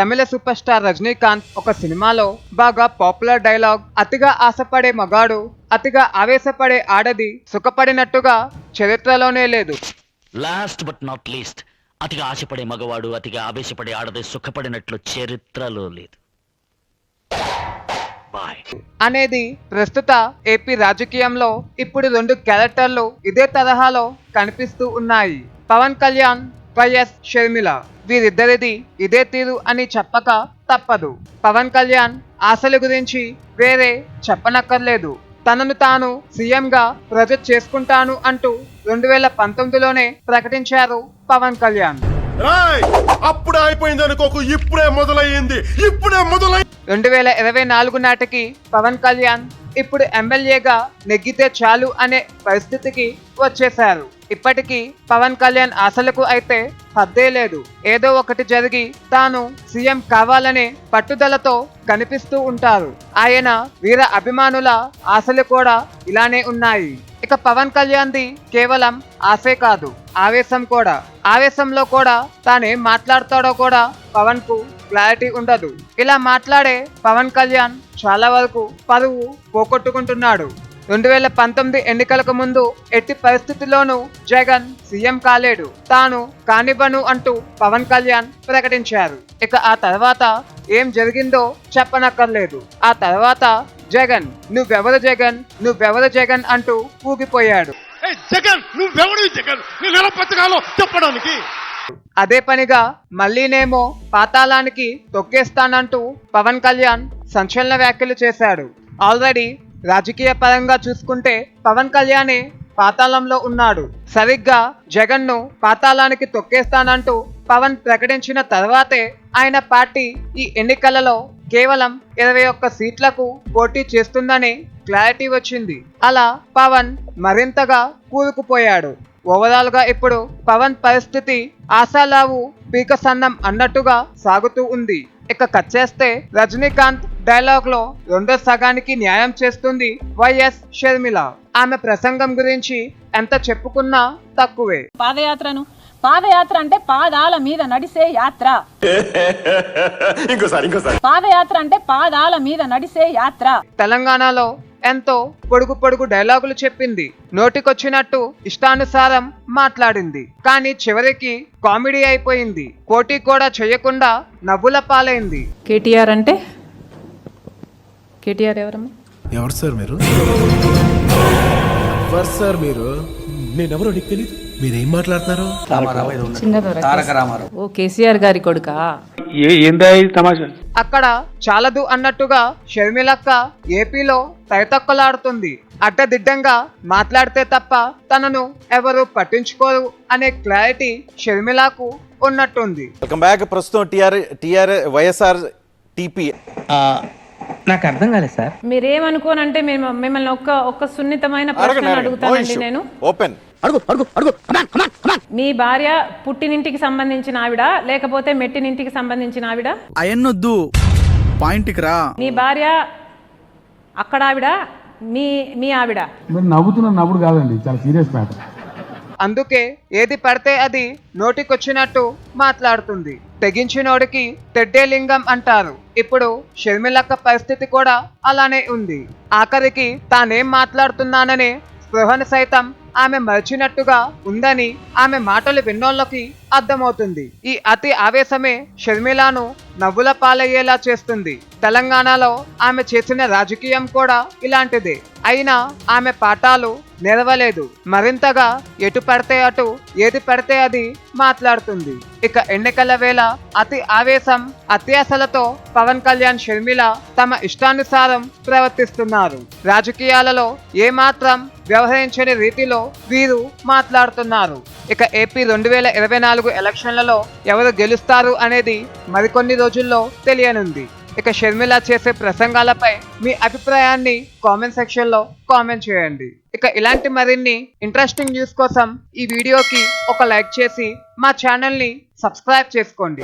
తమిళ super star Rajinikanth ఒక సినిమాలో బాగా పాపులర్ డైలాగ్ అతిగా ఆశపడే మగాడు అతిగా ఆవేశపడే ఆడది సుఖపడినట్టుగా చరిత్రలోనే లేదు. లాస్ట్ బట్ నాట్ లీస్ట్ అతిగా ఆశపడే మగవాడు అతిగా ఆవేశపడే ఆడది సుఖపడినట్లు చరిత్రలో లేదు. అనేది ప్రస్తుత ఏపీ రాజకీయంలో ఇప్పుడు రెండు క్యారెక్టర్లు ఇదే తరహాలో కనిపిస్తూ ఉన్నాయి. పవన్ కళ్యాణ్ వైఎస్ షర్మిల వీరిద్దరిది ఇదే తీరు అని చెప్పక తప్పదు. పవన్ కళ్యాణ్ ఆశల గురించి వేరే చెప్పనక్కర్లేదు. తనను తాను సీఎంగా ప్రొజెక్ట్ చేసుకుంటాను అంటూ రెండు వేల పంతొమ్మిదిలోనే ప్రకటించారు పవన్ కళ్యాణ్. అప్పుడే అయిపోయింది అనుకోకు ఇప్పుడే మొదలయ్యింది. ఇప్పుడే మొదలై. రెండు వేల ఇరవై నాలుగు నాటికి పవన్ కళ్యాణ్ ఇప్పుడు ఎమ్మెల్యేగా నెగ్గితే చాలు అనే పరిస్థితికి వచ్చేశారు. ఇప్పటికీ పవన్ కళ్యాణ్ ఆశలకు అయితే హద్దే లేదు. ఏదో ఒకటి జరిగి తాను సీఎం కావాలనే పట్టుదలతో కనిపిస్తూ ఉంటారు. ఆయన వీర అభిమానుల ఆశలు కూడా ఇలానే ఉన్నాయి. ఇక పవన్ కళ్యాణ్ది కేవలం ఆశే కాదు ఆవేశం కూడా. ఆవేశంలో కూడా తానేం మాట్లాడతాడో కూడా పవన్కు క్లారిటీ ఉండదు. ఇలా మాట్లాడే పవన్ కళ్యాణ్ చాలా వరకు పరువు పోగొట్టుకుంటున్నాడు. రెండు వేల పంతొమ్మిది ఎన్నికలకు ముందు ఎట్టి పరిస్థితుల్లోనూ జగన్ సీఎం కాలేడు. తాను కానివ్వను అంటూ పవన్ కళ్యాణ్ ప్రకటించారు. ఇక ఆ తర్వాత ఏం జరిగిందో చెప్పనక్కర్లేదు. ఆ తర్వాత జగన్ నువ్వెవరు జగన్? నువ్వెవరు జగన్? అంటూ ఊగిపోయాడు. జగన్! చెప్పడానికి. అదే పనిగా మళ్ళీనేమో పాతాళానికి తొక్కేస్తానంటూ పవన్ కళ్యాణ్ సంచలన వ్యాఖ్యలు చేశాడు. ఆల్రెడీ రాజకీయ పరంగా చూసుకుంటే పవన్ కళ్యాణే పాతాళంలో ఉన్నాడు. సరిగ్గా జగన్ను పాతాళానికి తొక్కేస్తానంటూ పవన్ ప్రకటించిన తర్వాతే ఆయన పార్టీ ఈ ఎన్నికలలో కేవలం ఇరవై ఒక్క సీట్లకు పోటీ చేస్తుందని క్లారిటీ వచ్చింది. అలా పవన్ మరింతగా కూరుకుపోయాడు. ఓవరాల్గా ఇప్పుడు పవన్ పరిస్థితి ఆశాలావు పీక సన్నం అన్నట్టుగా సాగుతూ ఉంది. ఇక కట్ చేస్తే రజనీకాంత్ డైలాగ్లో రెండో సగానికి న్యాయం చేస్తుంది వైఎస్ షర్మిల. ఆమె ప్రసంగం గురించి ఎంత చెప్పుకున్నా తక్కువే. పాదయాత్రను పాదయాత్ర అంటే పాదాల మీద నడిసే యాత్ర. ఇంకోసారి ఇంకోసారి. పాదయాత్ర అంటే పాదాల మీద నడిసే యాత్ర. తెలంగాణలో ఎంతో పొడుగు పొడుగు డైలాగులు చెప్పింది. నోటికొచ్చినట్టు ఇష్టానుసారం మాట్లాడింది. కానీ చివరికి కామెడీ అయిపోయింది. పోటీ కూడా చేయకుండా నవ్వుల పాలైంది. కేటీఆర్ అంటే కేటీఆర్ ఎవరమ్మా? ఎవరు సార్ మీరు? ఎవరు సార్ మీరు? నేనెవరో నీకు తెలియదు మీరేం మాట్లాడుతున్నారు? చిన్నదొర ఓ కేసీఆర్ గారి కొడుకా? అక్కడ చాలదు అన్నట్టుగా షర్మిలక్క ఏపీలో తైతక్కలాడుతుంది. అడ్డదిడ్డంగా మాట్లాడితే తప్ప తనను ఎవరు పట్టించుకోరు అనే క్లారిటీ షర్మిలకు ఉన్నట్టుంది. వెల్కమ్ బ్యాక్ ప్రస్తుతం టిఆర్ టిఆర్ వైఎస్ఆర్ టిపి. నాకు అర్థం కాలేదు సార్. మీరేమనుకోనంటే మేము మిమ్మల్ని ఒక్క ఒక్క సున్నితమైన ప్రశ్న అడుగుతానండి నేను. ఓపెన్. మీ భార్య పుట్టినింటికి సంబంధించిన ఆవిడ లేకపోతే మెట్టినింటికి సంబంధించిన ఆవిడ? అయన్నొద్దు. పాయింట్కి రా. మీ భార్య అక్కడ ఆవిడ మీ మీ ఆవిడ? మీరు నవ్వుతున్న నవ్వుడు కాదండి చాలా సీరియస్ మ్యాటర్ అందుకే ఏది పడితే అది నోటికొచ్చినట్టు మాట్లాడుతుంది. తెగించినోడికి తెడ్డే లింగం అంటారు. ఇప్పుడు షర్మిలక్క పరిస్థితి కూడా అలానే ఉంది. ఆఖరికి తానేం మాట్లాడుతున్నాననే స్పృహను సైతం ఆమె మర్చినట్టుగా ఉందని ఆమె మాటలు విన్నోళ్ళకి అర్థమవుతుంది. ఈ అతి ఆవేశమే షర్మిలాను నవ్వుల పాలయ్యేలా చేస్తుంది. తెలంగాణలో ఆమె చేసిన రాజకీయం కూడా ఇలాంటిదే. అయినా ఆమె పాఠాలు నెరవలేదు. మరింతగా ఎటు పడితే అటు ఏది పడితే అది మాట్లాడుతుంది. ఇక ఎన్నికల వేళ అతి ఆవేశం అత్యాశలతో పవన్ కళ్యాణ్ షర్మిల తమ ఇష్టానుసారం ప్రవర్తిస్తున్నారు. రాజకీయాలలో ఏమాత్రం వ్యవహరించని రీతిలో వీరు మాట్లాడుతున్నారు. ఇక ఏపీ రెండు వేల ఇరవై నాలుగు ఎలక్షన్లలో ఎవరు గెలుస్తారు అనేది మరికొన్ని రోజుల్లో తెలియనుంది. ఇక షర్మిల చేసే ప్రసంగాలపై మీ అభిప్రాయాన్ని కామెంట్ సెక్షన్లో కామెంట్ చేయండి. ఇక ఇలాంటి మరిన్ని ఇంట్రెస్టింగ్ న్యూస్ కోసం ఈ వీడియోకి ఒక లైక్ చేసి మా ఛానల్ని సబ్స్క్రైబ్ చేసుకోండి.